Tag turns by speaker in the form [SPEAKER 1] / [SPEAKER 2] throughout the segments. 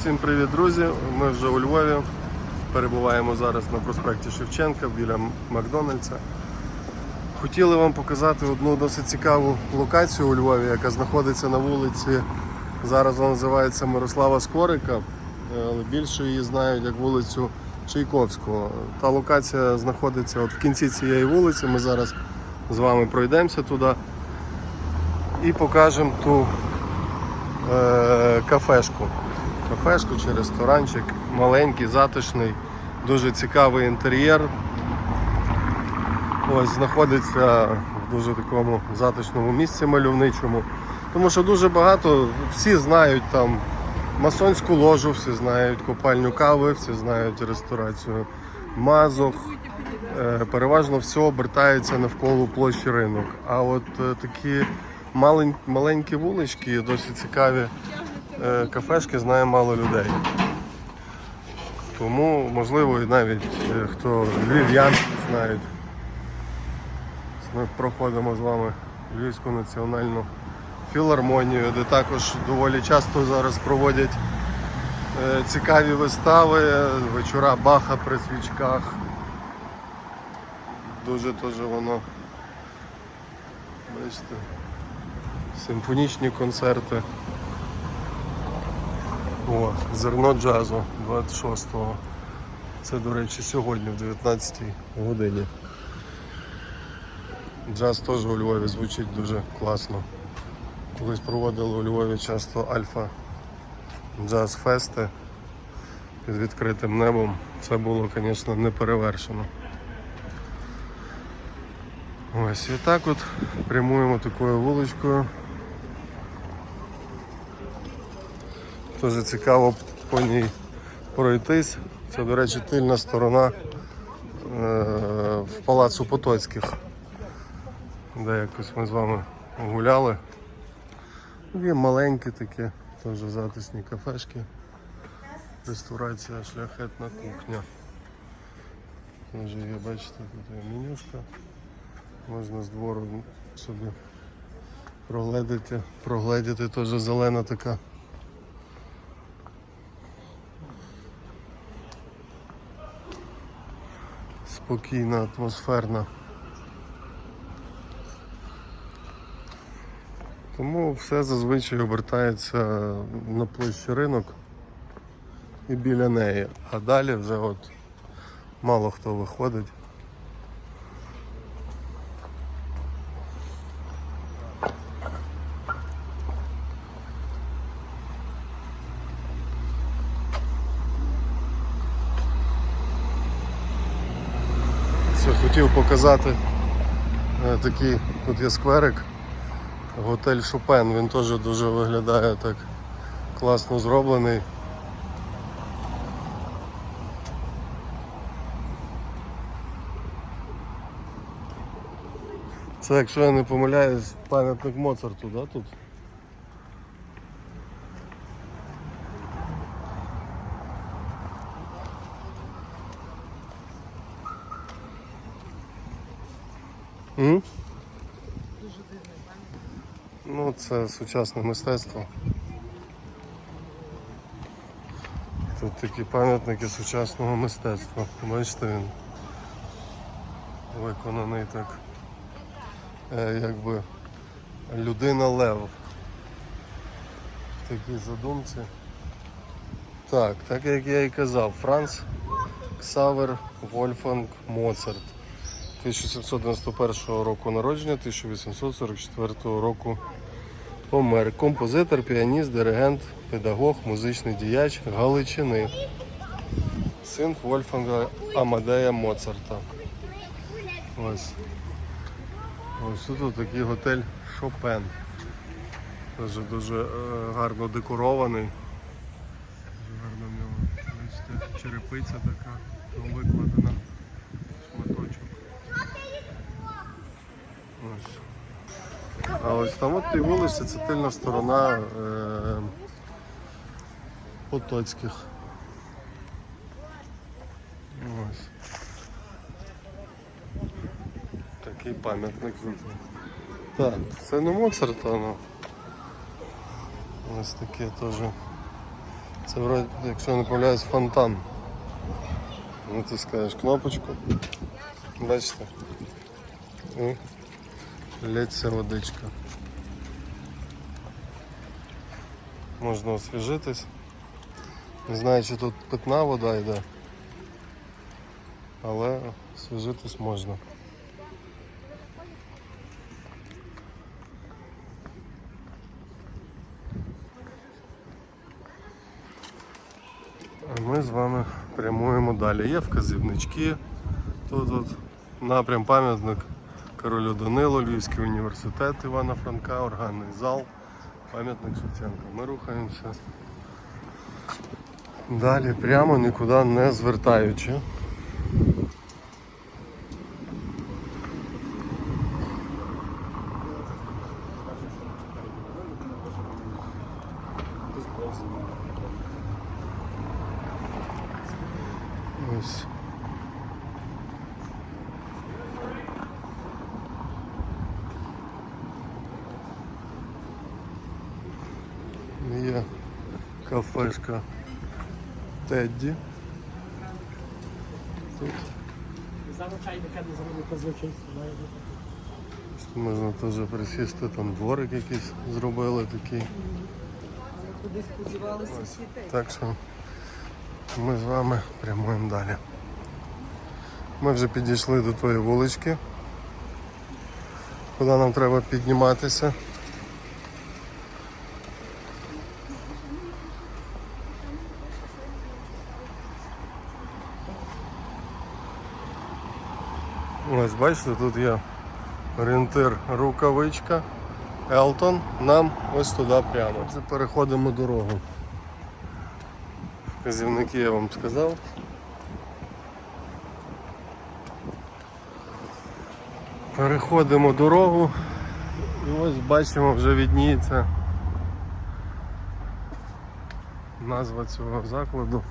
[SPEAKER 1] Всім привіт, друзі! Ми вже у Львові. Перебуваємо зараз на проспекті Шевченка біля Макдональдса. Хотіли вам показати одну досить цікаву локацію у Львові, яка знаходиться на вулиці. Зараз вона називається Мирослава Скорика, але більше її знають як вулицю Чайковського. Та локація знаходиться от в кінці цієї вулиці. Ми зараз з вами пройдемося туди і покажемо ту е, кафешку. Кафешку чи ресторанчик, маленький, затишний, дуже цікавий інтер'єр. Ось знаходиться в дуже такому затишному місці мальовничому. Тому що дуже багато, всі знають там масонську ложу, всі знають копальню кави, всі знають ресторацію мазок. Е, Переважно все обертається навколо площі ринок. А от е, такі малень- маленькі вулички, досить цікаві кафешки знає мало людей. Тому, можливо, і навіть е, хто львів'ян знають. Ми проходимо з вами Львівську національну філармонію, де також доволі часто зараз проводять е, цікаві вистави, вечора Баха при свічках. Дуже теж воно, бачите, симфонічні концерти. О, зерно джазу 26-го. Це, до речі, сьогодні в 19-й годині. Джаз теж у Львові звучить дуже класно. Колись проводили у Львові часто альфа джаз фести під відкритим небом. Це було, звісно, не перевершено. Ось і так от прямуємо такою вуличкою. Дуже цікаво по ній пройтись. Це, до речі, тильна сторона е, в палацу Потоцьких, де якось ми з вами гуляли. Є маленькі такі, теж затишні кафешки. Реставрація шляхетна кухня. Теж є, бачите, тут є менюшка. Можна з двору собі прогледіти, прогледіти теж зелена така. Спокійна, атмосферна. Тому все зазвичай обертається на площі ринок і біля неї. А далі вже от мало хто виходить. Це хотів показати е, такий, тут є скверик, готель Шопен, він теж дуже виглядає так класно зроблений. Це, якщо я не помиляюсь, пам'ятник Моцарту, да, тут? М? Ну, це сучасне мистецтво. Тут такі пам'ятники сучасного мистецтва. Бачите, він виконаний так. Е, якби людина лев. В такій задумці. Так, так як я і казав, Франц Ксавер Вольфганг Моцарт. 1791 року народження, 1844 року помер. Композитор, піаніст, диригент, педагог, музичний діяч Галичини. Син Вольфганга Амадея Моцарта. Ось. Ось тут такий готель Шопен. Дуже дуже гарно декорований. Дуже гарно в бачите, черепиця така викладена. Шматочок. Ось. А ось там от і вулиця, це тильна сторона е, Потоцьких. Ось. Такий пам'ятник. Так, це не Моцарт, але ось таке теж. Це вроді, якщо я не помиляюсь, фонтан. Натискаєш кнопочку. Бачите? Лється водичка. Можна освіжитись. Не знаю, чи тут питна вода йде. Але освіжитись можна. А ми з вами прямуємо далі. Є вказівнички. Тут от напрям пам'ятник королю Данило, Львівський університет Івана Франка, органний зал, пам'ятник Шевченка. Ми рухаємося далі, прямо нікуди не звертаючи. Ось. Є кафешка Тедді. Тут. Тут можна теж присісти, там дворик якийсь зробили такий.
[SPEAKER 2] Куди сподівалися всі.
[SPEAKER 1] Так що ми з вами прямуємо далі. Ми вже підійшли до тої вулички, куди нам треба підніматися. Ось бачите, тут є орієнтир рукавичка. Елтон нам ось туди прямо. Вже переходимо дорогу. Вказівники я вам сказав. Переходимо дорогу і ось бачимо вже відніється назва цього закладу.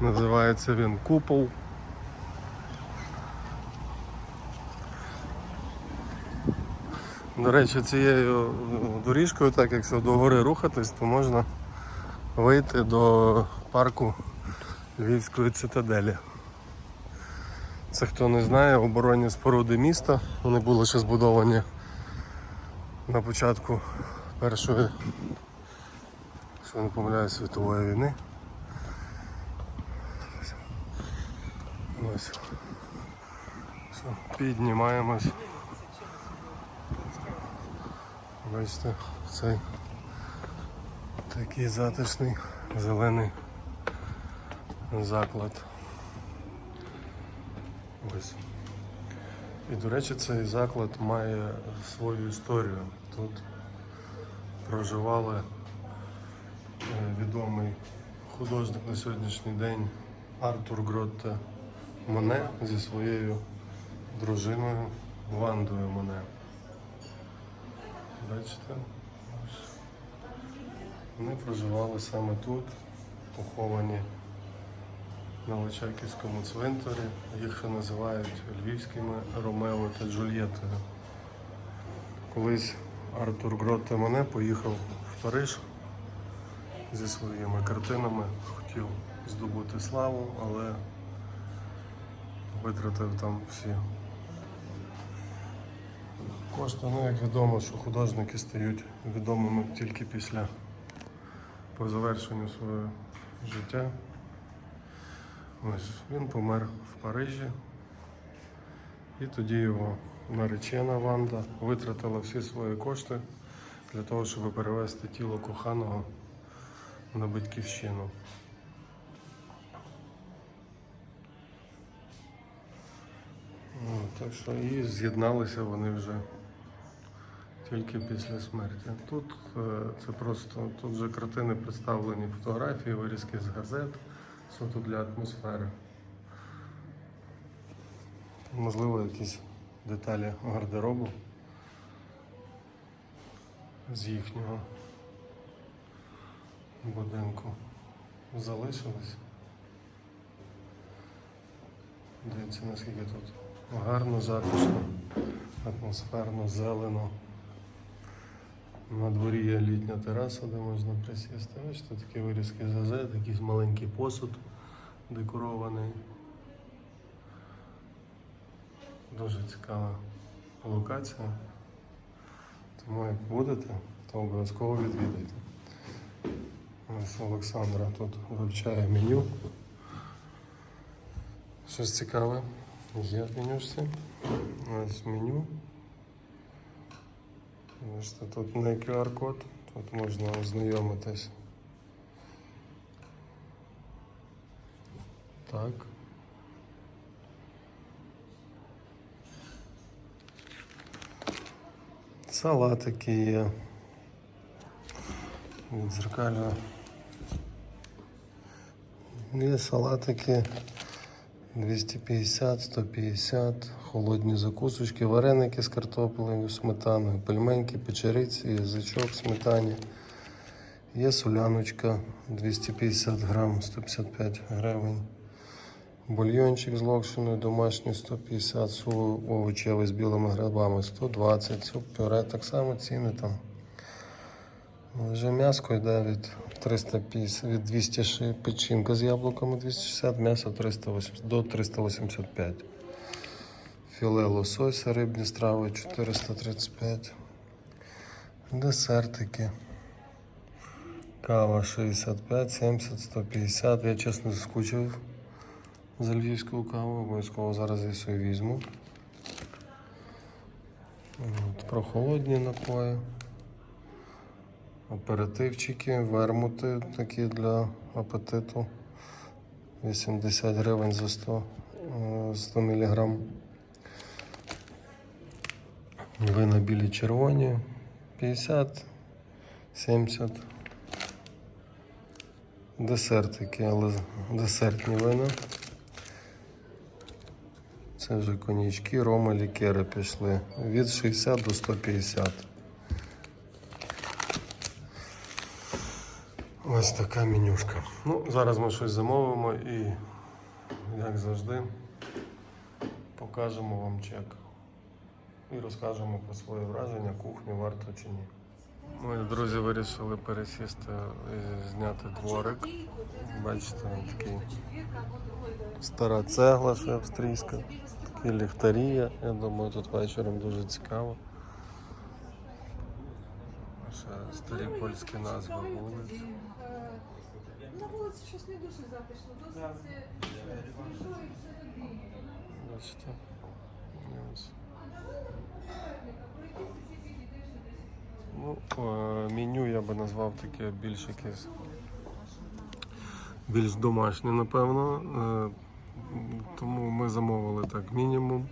[SPEAKER 1] Називається він Купол. До речі, цією доріжкою, так якщо до гори рухатись, то можна вийти до парку Львівської цитаделі. Це хто не знає, оборонні споруди міста. Вони були ще збудовані на початку Першої, якщо не помиляю, світової війни. Ось. Все, піднімаємось. Бачите, цей такий затишний зелений заклад. Ось. І, до речі, цей заклад має свою історію. Тут проживали е, відомий художник на сьогоднішній день Артур Гротте Моне зі своєю дружиною Вандою Моне. Бачите? Вони проживали саме тут, поховані на Личаківському цвинтарі. Їх називають львівськими Ромео та Джульєтою. Колись Артур Гротте Моне поїхав в Париж зі своїми картинами, хотів здобути славу, але витратив там всі Кошти, ну як відомо, що художники стають відомими тільки після по завершенню свого життя. Ось він помер в Парижі. І тоді його наречена Ванда витратила всі свої кошти для того, щоб перевезти тіло коханого на батьківщину. Ну, Так що і з'єдналися вони вже тільки після смерті. Тут е, це просто тут вже картини представлені, фотографії, вирізки з газет, суто для атмосфери. Можливо, якісь деталі гардеробу з їхнього будинку залишились. Дивіться, наскільки тут гарно, затишно, атмосферно, зелено. На дворі є літня тераса, де можна присісти. Бачите, такі вирізки з газет, якийсь маленький посуд декорований. Дуже цікава локація. Тому як будете, то обов'язково відвідайте. Олександра тут вивчає меню. Щось цікаве є в менюшці. Ось меню. Бачите, тут не QR-код, тут можна ознайомитись. Так. Салатики є. Відзеркалює. Є салатики 250, 150, холодні закусочки, вареники з картоплею, сметаною, пельменьки, печериці, язичок, сметані. Є соляночка 250 грам, 155 гривень. Бульйончик з локшиною домашній 150, суп овочевий з білими грибами 120, суп пюре, так само ціни там. Вже м'яско йде від 350, від 200 печінка з яблуками 260, м'ясо 380, до 385. Філе лосося, рибні страви 435. Десертики. Кава 65, 70, 150. Я чесно скучив за львівську каву, обов'язково зараз я собі візьму. От, прохолодні напої. Аперитивчики, вермути такі для апетиту. 80 гривень за 100, е, 100 мг. Вина білі червоні 50, 70. Десертики, але десертні вина. Це вже коньячки, рома, лікери пішли. Від 60 до 150. Ось така менюшка. Ну, зараз ми щось замовимо і, як завжди, покажемо вам чек. І розкажемо про свої враження, кухню, варто чи ні. Мої друзі вирішили пересісти і зняти дворик. Бачите, такий стара цегла ще австрійська, такі ліхтарі. Я думаю, тут вечором дуже цікаво. Ще старі польські назви вулиць.
[SPEAKER 3] На вулиці щось не дуже затишно, досить свіжо і всередині.
[SPEAKER 1] Бачите? Ось. Ну, е, меню я би назвав таке більш якесь більш домашнє, напевно. Е, Тому ми замовили так мінімум.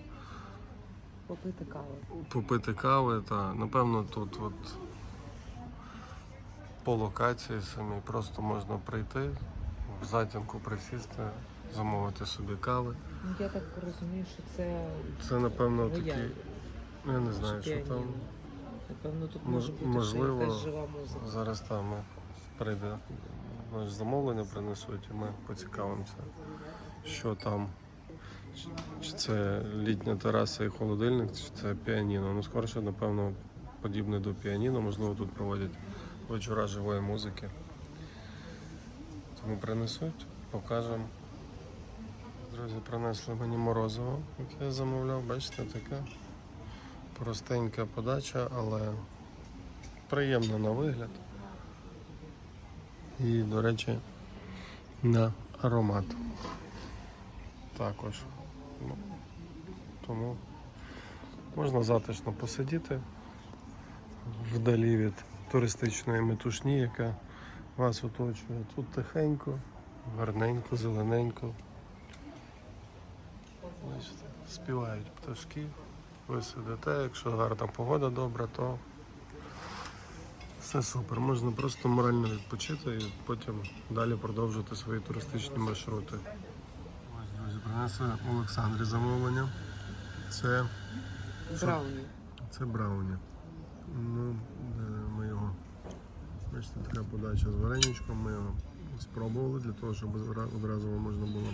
[SPEAKER 4] попити каву.
[SPEAKER 1] Попити кави, та напевно тут от по локації самій просто можна прийти, в затінку присісти, замовити собі кави.
[SPEAKER 4] Ну я так розумію, що це
[SPEAKER 1] Це напевно
[SPEAKER 4] Рояль.
[SPEAKER 1] такі. Я не знаю, що там.
[SPEAKER 4] Напевно, тут може бути
[SPEAKER 1] можливо,
[SPEAKER 4] якась жива музика.
[SPEAKER 1] Зараз там прийде наше замовлення, принесуть, і ми поцікавимося, що там. Чи- Чи це літня тераса і холодильник, чи це піаніно. Ну, скорше, напевно, подібне до піаніно, можливо, тут проводять вечора живої музики. Тому принесуть, покажемо. Друзі, принесли мені морозиво, яке я замовляв, бачите, таке простенька подача, але приємно на вигляд. І, до речі, на аромат. Також. Ну, тому можна затишно посидіти вдалі від туристичної метушні, яка вас оточує. Тут тихенько, гарненько, зелененько. Співають пташки. Ви сидите, якщо гарна погода добра, то все супер. Можна просто морально відпочити і потім далі продовжити свої туристичні маршрути. Ось, друзі, принесли Олександрі замовлення. Це,
[SPEAKER 4] Брауні.
[SPEAKER 1] це брауні. Ну, його. Бачите, така подача з вареничком. Ми спробували для того, щоб одразу можна було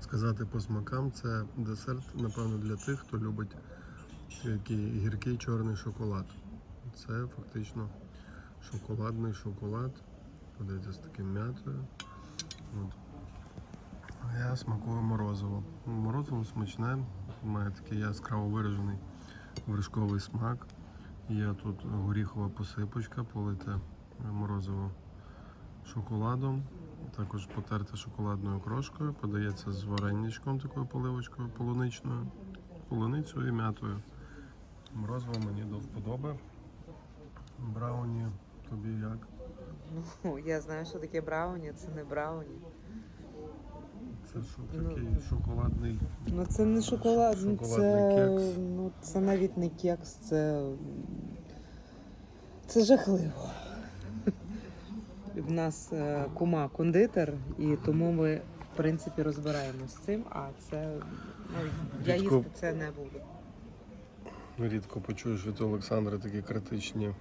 [SPEAKER 1] сказати по смакам. Це десерт, напевно, для тих, хто любить такий гіркий чорний шоколад. Це фактично шоколадний шоколад. Подивіться з таким м'ятою. От. А я смакую морозиво. Морозиво смачне, має такий яскраво виражений вершковий смак. Є тут горіхова посипочка, полите морозиво шоколадом, також потерте шоколадною крошкою, подається з вареничком, такою поливочкою полуничною, полуницею і м'ятою. Морозиво мені до вподоби. Брауні, тобі як?
[SPEAKER 4] Ну, я знаю, що таке брауні, це не брауні.
[SPEAKER 1] Це що
[SPEAKER 4] Ну,
[SPEAKER 1] такий шоколадний.
[SPEAKER 4] Ну це не шоколад, ну,
[SPEAKER 1] Шоколадний
[SPEAKER 4] це,
[SPEAKER 1] кекс.
[SPEAKER 4] ну, це навіть не кекс, це. Це жахливо. В нас е, кума кондитер, і тому ми, в принципі, розбираємось з цим, а це. Ну, я
[SPEAKER 1] Рідко-
[SPEAKER 4] їсти це не буду.
[SPEAKER 1] Рідко почуєш від Олександра такі критичні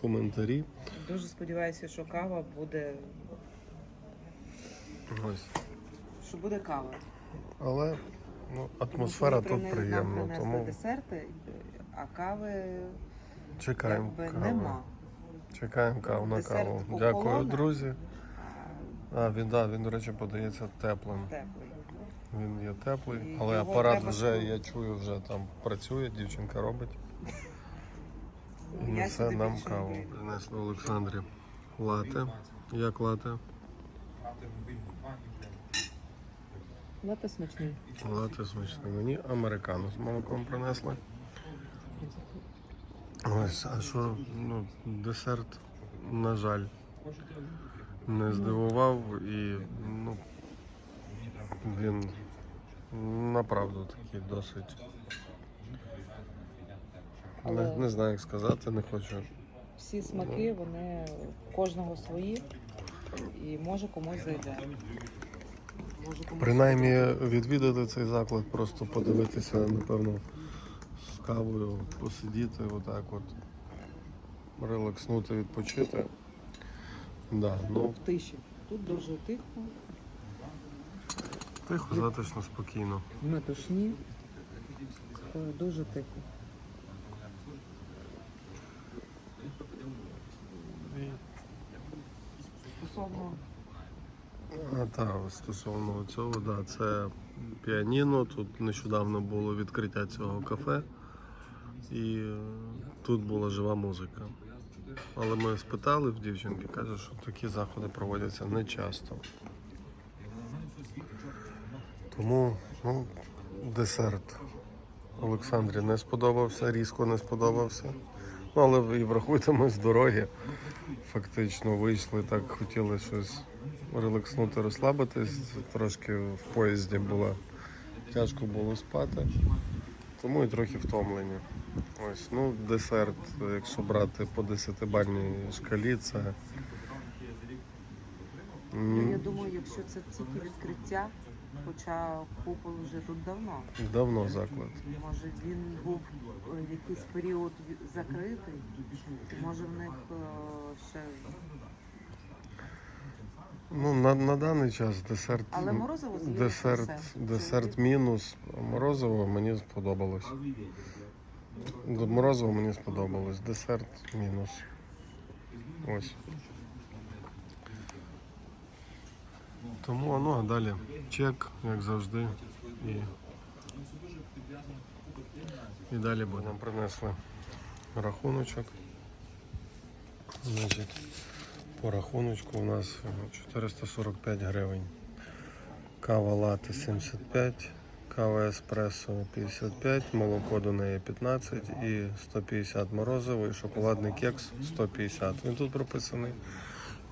[SPEAKER 1] коментарі.
[SPEAKER 4] Дуже сподіваюся, що кава буде.
[SPEAKER 1] Ось.
[SPEAKER 4] Що буде кава.
[SPEAKER 1] Але ну, атмосфера
[SPEAKER 4] Тому що ми
[SPEAKER 1] тут
[SPEAKER 4] нам
[SPEAKER 1] приємна,
[SPEAKER 4] принесли
[SPEAKER 1] тому
[SPEAKER 4] десерти, а кави
[SPEAKER 1] чекаємо
[SPEAKER 4] якби
[SPEAKER 1] каву.
[SPEAKER 4] нема.
[SPEAKER 1] Чекаємо каву на
[SPEAKER 4] Десерт
[SPEAKER 1] каву.
[SPEAKER 4] охолоне.
[SPEAKER 1] Дякую, друзі.
[SPEAKER 4] А
[SPEAKER 1] він, да, він, до речі, подається теплим.
[SPEAKER 4] теплий.
[SPEAKER 1] Він є теплий,
[SPEAKER 4] І
[SPEAKER 1] але
[SPEAKER 4] його
[SPEAKER 1] апарат
[SPEAKER 4] треба
[SPEAKER 1] вже, я чую, вже там працює, дівчинка робить. І
[SPEAKER 4] Я
[SPEAKER 1] несе
[SPEAKER 4] сюди
[SPEAKER 1] нам
[SPEAKER 4] більше не
[SPEAKER 1] каву.
[SPEAKER 4] прийду.
[SPEAKER 1] Принесли Олександрі лате. Як лате?
[SPEAKER 4] Лати смачний.
[SPEAKER 1] Лате смачне. Мені американо з молоком принесли. Ось, а що, ну, десерт, на жаль, не здивував і ну, він направду такий досить. Не,
[SPEAKER 4] Але-
[SPEAKER 1] не знаю, як сказати, не хочу.
[SPEAKER 4] Всі смаки, вони кожного свої, і може комусь зайде. Може комусь
[SPEAKER 1] Принаймні відвідати цей заклад, просто подивитися, напевно, кавою, посидіти, отак от, релакснути, відпочити. Да, ну,
[SPEAKER 4] в тиші. Тут дуже тихо,
[SPEAKER 1] тихо, затишно, спокійно.
[SPEAKER 4] метушні, е, дуже тихо. Стосовно
[SPEAKER 1] так, стосовно цього, да, це піаніно. Тут нещодавно було відкриття цього кафе, і тут була жива музика. Але ми спитали в дівчинки, каже, що такі заходи проводяться не часто. Тому ну, десерт Олександрі не сподобався, різко не сподобався. Ну, але і врахуйте, ми з дороги фактично вийшли, так хотіли щось релакснути, розслабитись. Трошки в поїзді було тяжко було спати, тому і трохи втомлені. Ось, ну, десерт, якщо брати по 10-бальній шкалі, це м,
[SPEAKER 4] я думаю, якщо це тільки відкриття, хоча купол вже тут давно.
[SPEAKER 1] давно заклад.
[SPEAKER 4] Може він був е, якийсь період закритий, може в них е, ще.
[SPEAKER 1] Ну, на, на даний час десерт.
[SPEAKER 4] Але морозиво
[SPEAKER 1] Десерт, десерт мінус. Морозиво мені сподобалось. До Морозиво мені сподобалось. Десерт мінус. Ось. Тому ну, а далі чек, як завжди. І, і далі буде. Нам принесли рахуночок. Значить, по рахуночку у нас е, 445 гривень. Кава лати 75, кава еспресо 55, молоко до неї 15 і 150 морозиво шоколадний кекс 150. Він тут прописаний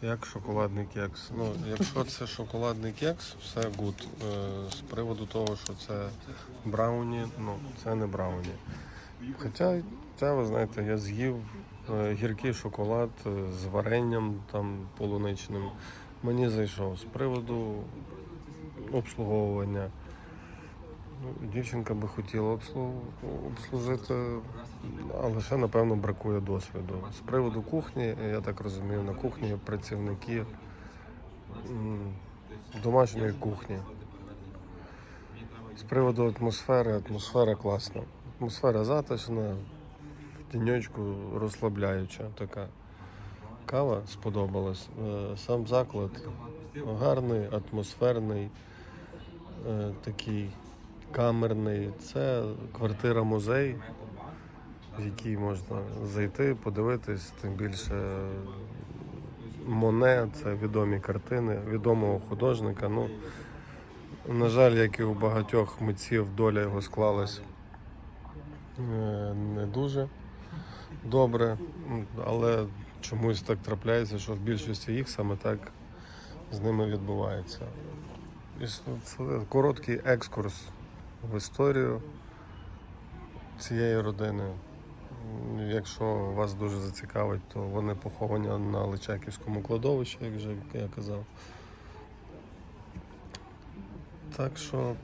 [SPEAKER 1] як шоколадний кекс. Ну, якщо це шоколадний кекс, все гуд. Е, З приводу того, що це брауні, ну це не брауні. Хоча, це, ви знаєте, я з'їв е, гіркий шоколад е, з варенням там полуничним. Мені зайшов з приводу обслуговування. Ну, Дівчинка би хотіла обслужити, але ще, напевно, бракує досвіду. З приводу кухні, я так розумію, на кухні працівники домашньої кухні. З приводу атмосфери, атмосфера класна. Атмосфера затишна, в тіньочку розслабляюча така. Кава сподобалась. Е, Сам заклад гарний, атмосферний, е, такий камерний. Це квартира музей, в якій можна зайти, подивитись, тим більше Моне, це відомі картини, відомого художника. Ну, на жаль, як і у багатьох митців, доля його склалась е, не дуже добре, але чомусь так трапляється, що в більшості їх саме так з ними відбувається. Це короткий екскурс в історію цієї родини. Якщо вас дуже зацікавить, то вони поховані на Личаківському кладовищі, як вже я казав. Так що,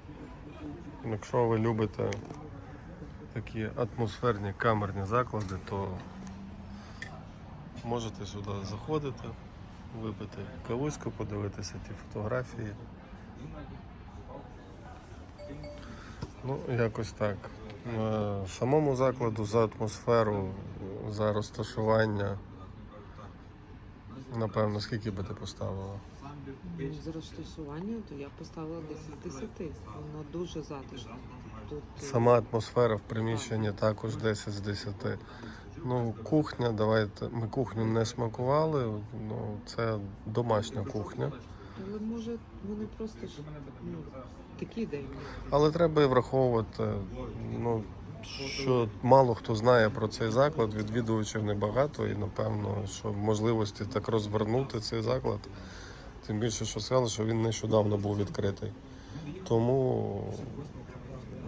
[SPEAKER 1] якщо ви любите такі атмосферні камерні заклади, то можете сюди заходити, випити кавуську, подивитися ті фотографії. Ну, якось так. Е, Самому закладу за атмосферу, за розташування. Напевно, скільки би ти поставила?
[SPEAKER 4] Ну, з розташування, то я поставила 10 з 10. Воно дуже затишне. Тут е,
[SPEAKER 1] Сама атмосфера в приміщенні також 10 з 10. Ну, кухня, давайте. Ми кухню не смакували. Ну, це домашня кухня.
[SPEAKER 4] Але може вони просто ж ну, такий день.
[SPEAKER 1] Але треба і враховувати, ну, що мало хто знає про цей заклад, відвідувачів небагато, і напевно, що можливості так розвернути цей заклад, тим більше, що сказали, що він нещодавно був відкритий. Тому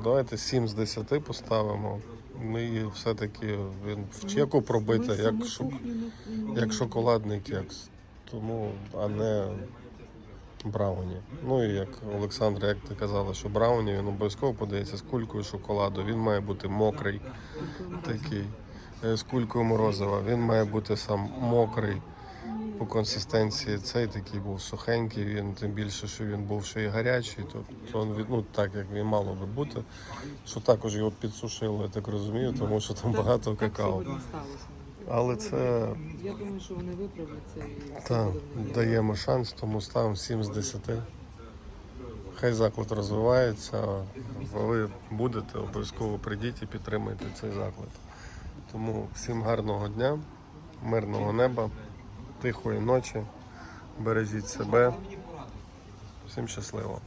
[SPEAKER 1] давайте 7 з 10 поставимо. Ми все-таки він в чеку пробити, як, як шоколадний кекс. Тому, а не брауні. Ну і як Олександра, як ти казала, що брауні він обов'язково подається з кулькою шоколаду. Він має бути мокрий, такий, е, з кулькою морозива. Він має бути сам мокрий по консистенції. Цей такий був сухенький, він тим більше, що він був ще й гарячий, то, то він, ну, так як він мало би бути. Що також його підсушили, я так розумію, тому що там багато какао. Але це
[SPEAKER 4] Я думаю, що вони виправляться і
[SPEAKER 1] Так, даємо шанс, тому ставимо 7 з 10. Хай заклад розвивається, ви будете, обов'язково прийдіть і підтримайте цей заклад. Тому всім гарного дня, мирного неба, тихої ночі, бережіть себе. Всім щасливо.